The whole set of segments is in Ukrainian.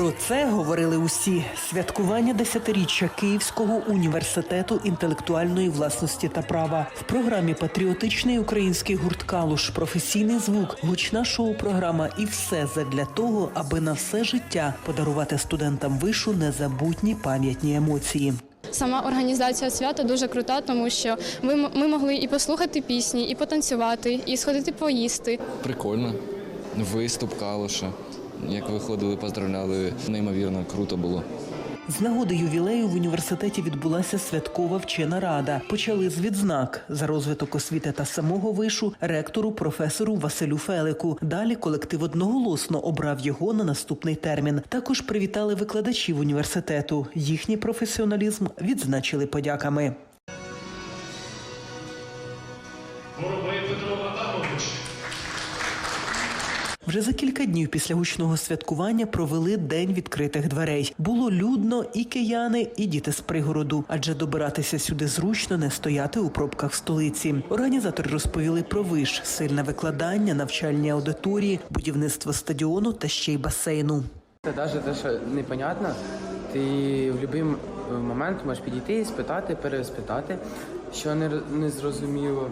Про це говорили усі святкування десятиріччя Київського університету інтелектуальної власності та права в програмі Патріотичний український гурт Калуш, професійний звук, гучна шоу-програма і все задля того, аби на все життя подарувати студентам вишу незабутні пам'ятні емоції. Сама організація свята дуже крута, тому що ми, ми могли і послухати пісні, і потанцювати, і сходити поїсти. Прикольно. Виступ калуша. Як виходили, поздравляли. Неймовірно, круто було. З нагоди ювілею в університеті відбулася святкова вчена рада. Почали з відзнак за розвиток освіти та самого вишу ректору професору Василю Фелику. Далі колектив одноголосно обрав його на наступний термін. Також привітали викладачів університету. Їхній професіоналізм відзначили подяками. Вже за кілька днів після гучного святкування провели день відкритих дверей. Було людно і кияни, і діти з пригороду, адже добиратися сюди зручно не стояти у пробках столиці. Організатори розповіли про виш, сильне викладання, навчальні аудиторії, будівництво стадіону та ще й басейну. Це навіть те, що непонятно, ти в будь-який момент можеш підійти і спитати, переспитати, що не, не зрозуміло.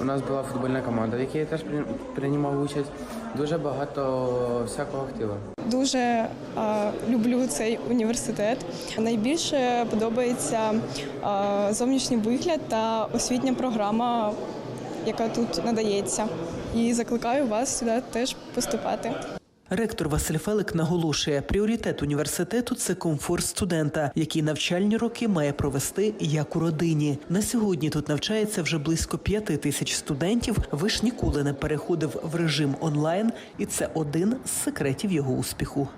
У нас була футбольна команда, в якій я теж при- приймав участь. Дуже багато всякого активу. Дуже е, люблю цей університет. Найбільше подобається е, зовнішній вигляд та освітня програма, яка тут надається. І закликаю вас сюди теж поступати. Ректор Василь Фелик наголошує, пріоритет університету це комфорт студента, який навчальні роки має провести як у родині. На сьогодні тут навчається вже близько п'яти тисяч студентів. Виш ніколи не переходив в режим онлайн, і це один з секретів його успіху.